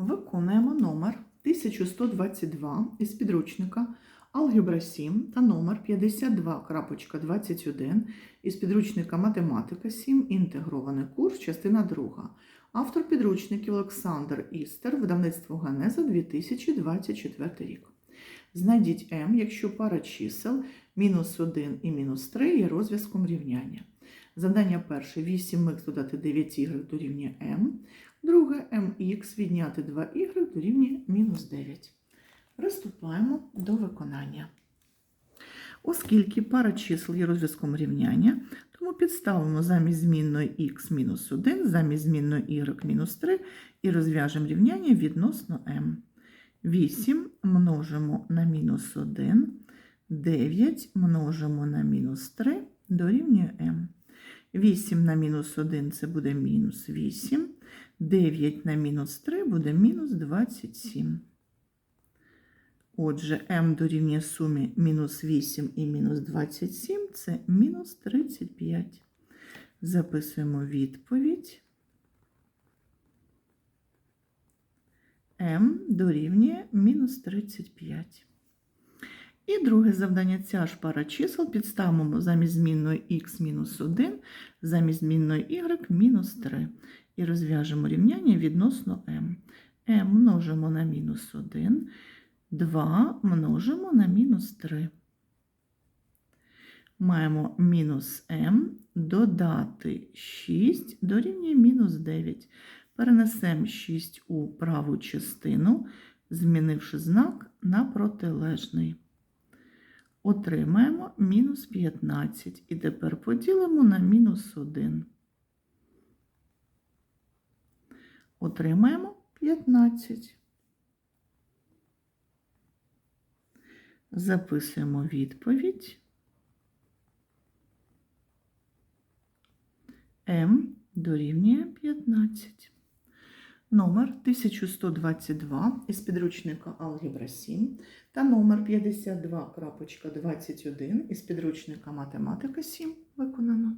Виконуємо номер 1122 із підручника Алгебра 7 та номер 52.21 із підручника Математика 7. Інтегрований курс, частина 2. Автор підручників Олександр Істер, видавництво Ганеза 2024 рік. Знайдіть m, якщо пара чисел мінус 1 і мінус 3 є розв'язком рівняння. Завдання перше 8х додати 9y дорівнює m. Друге mx відняти 2y дорівнює мінус 9. Приступаємо до виконання. Оскільки пара чисел є розв'язком рівняння, тому підставимо замість змінної х мінус 1, замість змінної y мінус 3 і розв'яжемо рівняння відносно m. 8 множимо на мінус 1, 9 множимо на мінус 3 дорівнює m. 8 на мінус 1 це буде мінус 8, 9 на мінус 3 буде мінус 27. Отже, m дорівнює сумі мінус 8 і мінус 27 це мінус 35. Записуємо відповідь. m дорівнює мінус 35. І друге завдання ця ж пара чисел підставимо замість змінної х мінус 1, замість змінної y мінус 3. І розв'яжемо рівняння відносно m. m множимо на мінус 1, 2 множимо на мінус 3. Маємо мінус m додати 6 дорівнює мінус 9. Перенесемо 6 у праву частину, змінивши знак на протилежний. Отримаємо мінус 15. І тепер поділимо на мінус 1. Отримаємо 15. Записуємо відповідь. М дорівнює 15. Номер 1122 із підручника Алгебра 7 та номер 52.21 із підручника Математика 7 виконано.